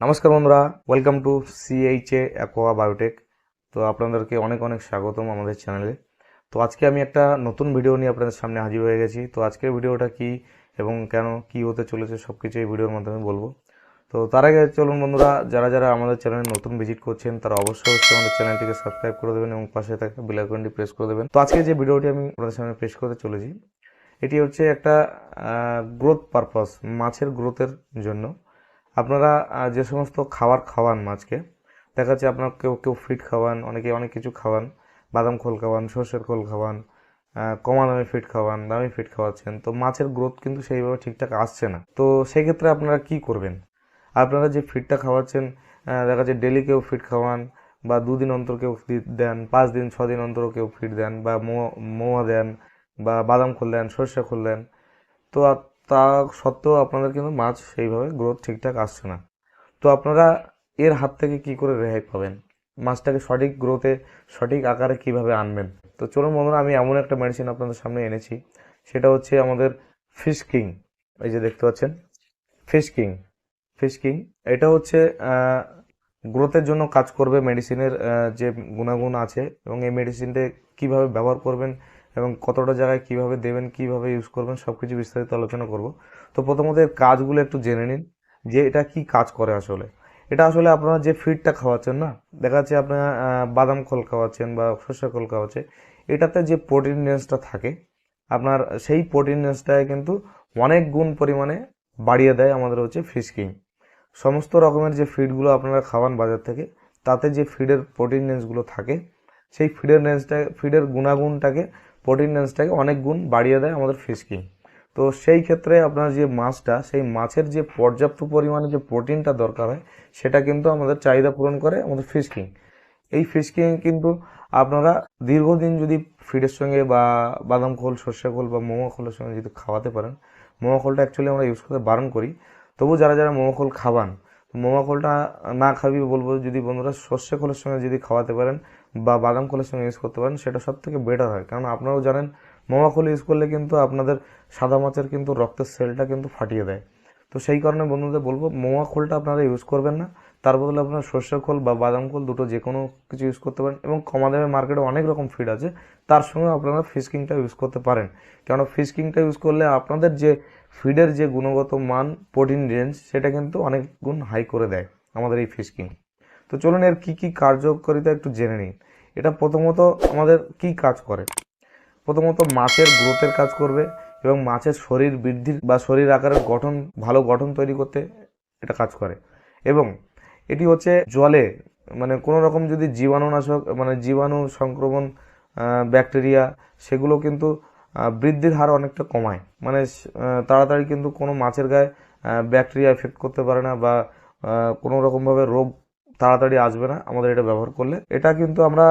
নমস্কার বন্ধুরা welcome to CHA Aqua Biotech তো আপনাদেরকে অনেক অনেক স্বাগতম আমাদের চ্যানেলে তো আজকে আমি একটা নতুন ভিডিও নিয়ে আপনাদের সামনে হাজির হয়ে গেছি। তো আজকের ভিডিওটা কি এবং কেন, কি হতে চলেছে সব কিছু এই ভিডিওর মাধ্যমে বলব। তো তার আগে চলুন বন্ধুরা, যারা যারা আমাদের চ্যানেলে নতুন ভিজিট করছেন, তারা অবশ্যই অবশ্যই আমাদের চ্যানেলটিকে সাবস্ক্রাইব করে দেবেন এবং পাশে থাকা বেল আইকনটি প্রেস করে দেবেন। তো আজকে যে ভিডিওটি আমি আপনাদের সামনে পেশ করতে চলেছি, এটি হচ্ছে একটা গ্রোথ পারপাস মাছের গ্রোথের জন্য। আপনারা যে সমস্ত খাবার খাওয়ান মাছকে দেখা যাচ্ছে আপনার কেউ কেউ ফিট খাওয়ান, অনেকে অনেক কিছু খাওয়ান, বাদাম খোল খাওয়ান, সর্ষের খোল খাওয়ান কমা দামি ফিট খাওয়ান, দামি ফিট খাওয়াচ্ছেন, তো মাছের গ্রোথ কিন্তু সেইভাবে ঠিকঠাক আসছে না। তো সেই ক্ষেত্রে আপনারা কি করবেন? আপনারা যে ফিডটা খাওয়াচ্ছেন দেখা যাচ্ছে ডেলি কেউ ফিট খাওয়ান, বা দুদিন অন্তর কেউ দেন, পাঁচ দিন, ছ দিন অন্তর কেউ ফিট দেন, বা মোয়া দেন, বা বাদাম খোল দেন, সর্ষে খোল দেন, তো তা সত্ত্বেও আপনাদের কিন্তু মাছ সেইভাবে গ্রোথ ঠিকঠাক আসছে না। তো আপনারা এর হাত থেকে কি করে রেহাই পাবেন? মাছটাকে সঠিক গ্রোথে সঠিক আকারে কীভাবে আনবেন? তো চলুন বন্ধুরা, আমি এমন একটা মেডিসিন আপনাদের সামনে এনেছি। সেটা হচ্ছে আমাদের ফিশ কিং এই যে দেখতে পাচ্ছেন ফিশ কিং ফিশ কিং এটা হচ্ছে গ্রোথের জন্য কাজ করবে মেডিসিনের যে গুণাগুণ আছে এবং এই মেডিসিনটা কীভাবে ব্যবহার করবেন এবং কতটা জায়গায় কীভাবে দেবেন, কীভাবে ইউজ করবেন সব কিছু বিস্তারিত আলোচনা করব। তো প্রথমত এর কাজগুলো একটু জেনে নিন, যে এটা কি কাজ করে আসলে। এটা আসলে আপনারা যে ফিডটা খাওয়াচ্ছেন না, দেখা যাচ্ছে আপনারা বাদাম খোল খাওয়াচ্ছেন বা সর্ষে খোল খাওয়াচ্ছে এটাতে যে প্রোটিন রেঞ্জটা থাকে, আপনার সেই প্রোটিন রেঞ্জটায় কিন্তু অনেক গুণ পরিমাণে বাড়িয়ে দেয় আমাদের হচ্ছে ফিশ কিং সমস্ত রকমের যে ফিডগুলো আপনারা খাওয়ান বাজার থেকে, তাতে যে ফিডের প্রোটিন রেঞ্জগুলো থাকে, সেই ফিডের রেঞ্জটা ফিডের গুণাগুণটাকে প্রোটিন রেঞ্জটাকে অনেক গুণ বাড়িয়ে দেয় আমাদের ফিশ কিং তো সেই ক্ষেত্রে আপনার যে মাছটা, সেই মাছের যে পর্যাপ্ত পরিমাণে যে প্রোটিনটা দরকার হয়, সেটা কিন্তু আমাদের চাহিদা পূরণ করে আমাদের ফিশকিং এই ফিশকিং কিন্তু আপনারা দীর্ঘদিন যদি ফিডের সঙ্গে বা বাদাম খোল, সর্ষে খোল বা মোমো খোলের সঙ্গে যদি খাওয়াতে পারেন, মোমো খোলটা অ্যাকচুয়ালি আমরা ইউজ করতে বারণ করি। তবু যারা যারা মোমো খোল খাওয়ান মোমো খোলটা না খাবি বলব যদি বন্ধুরা, সর্ষে খোলের সঙ্গে যদি খাওয়াতে পারেন বা বাদাম খোলের সঙ্গে ইউজ করতে পারেন, সেটা সব থেকে বেটার হয়। কারণ আপনারাও জানেন খোল ইউজ করলে কিন্তু আপনাদের সাদা মাছের কিন্তু রক্তের সেলটা কিন্তু ফাটিয়ে দেয়। তো সেই কারণে বন্ধুদের বলব মোয়া খোলটা আপনারা ইউজ করবেন না। তার বদলে আপনারা সর্ষের খোল বা বাদাম খোল দুটো যে কোনো কিছু ইউজ করতে পারেন এবং কমা দামে মার্কেটে অনেক রকম ফিড আছে, তার সঙ্গে আপনারা ফিশ কিংটা ইউজ করতে পারেন। কেন ফিশকিংটা ইউজ করলে আপনাদের যে ফিডের যে গুণগত মান প্রোটিন রেঞ্জ সেটা কিন্তু অনেক গুণ হাই করে দেয় আমাদের এই ফিশ কিং তো চলুন এর কি কি কার্যকারিতা একটু জেনে নিন এটা প্রথমত আমাদের কি কাজ করে? প্রথমত মাছের গ্রোথের কাজ করবে এবং মাছের শরীর বৃদ্ধির বা শরীর আকারের গঠন, ভালো গঠন তৈরি করতে এটা কাজ করে। এবং এটি হচ্ছে জলে মানে কোনো রকম যদি জীবাণুনাশক মানে জীবাণু সংক্রমণ ব্যাকটেরিয়া সেগুলো কিন্তু বৃদ্ধির হার অনেকটা কমায়। মানে তাড়াতাড়ি কিন্তু কোনো মাছের গায়ে ব্যাকটেরিয়া এফেক্ট করতে পারে না বা কোনো রকমভাবে রোগ তাড়াতাড়ি আসবে না আমাদের এটা ব্যবহার করলে। এটা কিন্তু আমরা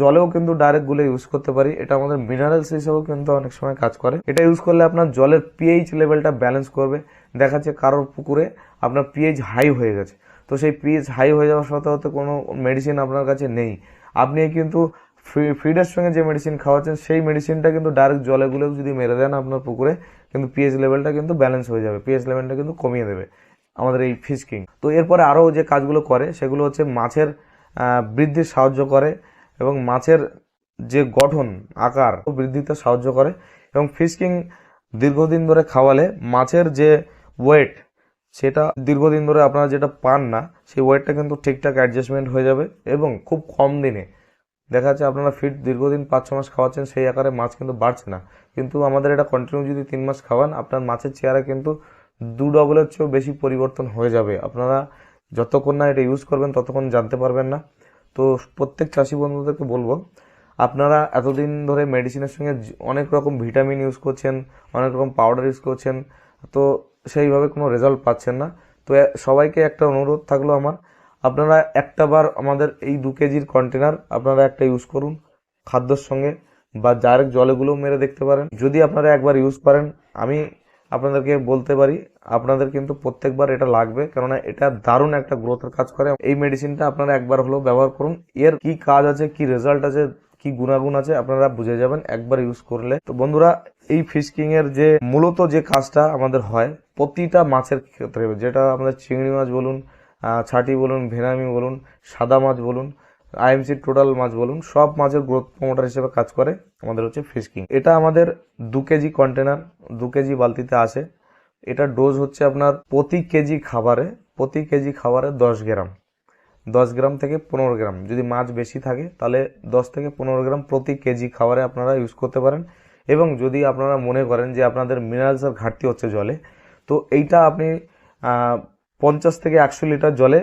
জলেও কিন্তু ডাইরেক্ট গুলে ইউজ করতে পারি। এটা আমাদের মিনারেলস হিসেবেও কিন্তু অনেক সময় কাজ করে। এটা ইউজ করলে আপনার জলের পিএইচ লেভেলটা ব্যালেন্স করবে। দেখা যাচ্ছে কারোর পুকুরে আপনার পিএইচ হাই হয়ে গেছে। তো সেই পিএইচ হাই হয়ে যাওয়ার সাথে কোনো মেডিসিন আপনার কাছে নেই। আপনি কিন্তু ফিডের সঙ্গে যে মেডিসিন খাওয়াচ্ছেন, সেই মেডিসিনটা কিন্তু ডাইরেক্ট জলে গুলে যদি মেরে দেন আপনার পুকুরে, কিন্তু পিএইচ লেভেলটা কিন্তু ব্যালেন্স হয়ে যাবে। পিএইচ লেভেলটা কিন্তু কমিয়ে দেবে। আমাদের এই ফিশ কিং তো এরপরে আরও যে কাজগুলো করে, সেগুলো হচ্ছে মাছের বৃদ্ধির সাহায্য করে এবং মাছের যে গঠন, আকার বৃদ্ধিতে সাহায্য করে এবং ফিশ কিং দীর্ঘদিন ধরে খাওয়ালে মাছের যে ওয়েট সেটা দীর্ঘদিন ধরে আপনারা যেটা পান না, সেই ওয়েটটা কিন্তু ঠিকঠাক অ্যাডজাস্টমেন্ট হয়ে যাবে এবং খুব কম দিনে। দেখা যাচ্ছে আপনারা ফিট দীর্ঘদিন পাঁচ ছ মাস খাওয়াচ্ছেন, সেই আকারে মাছ কিন্তু বাড়ছে না। কিন্তু আমাদের এটা কন্টিনিউ যদি তিন মাস খাওয়ান, আপনার মাছের চেহারা কিন্তু দু ডবলের চেয়েও বেশি পরিবর্তন হয়ে যাবে। আপনারা যতক্ষণ না এটা ইউজ করবেন, ততক্ষণ জানতে পারবেন না। তো প্রত্যেক চাষি বন্ধুদেরকে বলব, আপনারা এতদিন ধরে মেডিসিনের সঙ্গে অনেক রকম ভিটামিন ইউজ করছেন, অনেক রকম পাউডার ইউজ করছেন, তো সেইভাবে কোনো রেজাল্ট পাচ্ছেন না। তো সবাইকে একটা অনুরোধ থাকল আমার, আপনারা একটা বার আমাদের এই দু কেজির কন্টেনার আপনারা একটা ইউজ করুন খাদ্যর সঙ্গে, বা ডাইরেক্ট জলেগুলোও মেরে দেখতে পারেন। যদি আপনারা একবার ইউজ করেন, আমি আপনাদেরকে বলতে পারি, আপনাদের কিন্তু প্রত্যেকবার এটা লাগবে, কেননা এটা দারুণ একটা গ্রোথের কাজ করে। এই মেডিসিনটা আপনারা একবার হলেও ব্যবহার করুন। এর কি কাজ আছে, কি রেজাল্ট আছে, কি গুণাগুণ আছে, আপনারা বুঝে যাবেন একবার ইউজ করলে। তো বন্ধুরা, এই ফিশকিং এর যে মূলত যে কাজটা আমাদের হয়, প্রতিটা মাছের ক্ষেত্রে, যেটা আমাদের চিংড়ি মাছ বলুন ছাটি বলুন, ভেনামি বলুন, সাদা মাছ বলুন আইএমসি টোটাল মাছ বলুন, সব মাছের গ্রোথ প্রমোটার হিসেবে কাজ করে আমাদের হচ্ছে ফিশ কিং এটা আমাদের দু কেজি কন্টেনার দু কেজি বালতিতে আসে। এটা ডোজ হচ্ছে আপনার প্রতি কেজি খাবারে, প্রতি কেজি খাবারে দশ গ্রাম। দশ গ্রাম থেকে পনেরো গ্রাম। যদি মাছ বেশি থাকে, তাহলে দশ থেকে পনেরো গ্রাম প্রতি কেজি খাবারে আপনারা ইউজ করতে পারেন। এবং যদি আপনারা মনে করেন যে আপনাদের মিনারেলসের ঘাটতি হচ্ছে জলে, তো এইটা আপনি পঞ্চাশ থেকে একশো লিটার জলে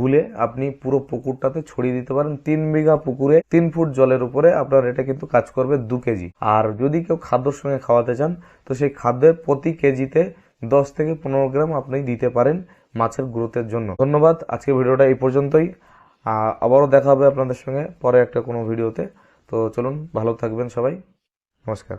গুলে আপনি পুরো পুকুরটাতে ছড়িয়ে দিতে পারেন তিন বিঘা পুকুরে তিন ফুট জলের উপরে আপনার এটা কিন্তু কাজ করবে দু কেজি। আর যদি কেউ খাদ্যর সঙ্গে খাওয়াতে চান, তো সেই খাদ্যের প্রতি কেজিতে দশ থেকে পনেরো গ্রাম আপনি দিতে পারেন মাছের গ্রোথের জন্য। ধন্যবাদ আজকে ভিডিওটা এই পর্যন্তই। আবারও দেখা হবে আপনাদের সঙ্গে পরে একটা কোনো ভিডিওতে। তো চলুন, ভালো থাকবেন সবাই। নমস্কার।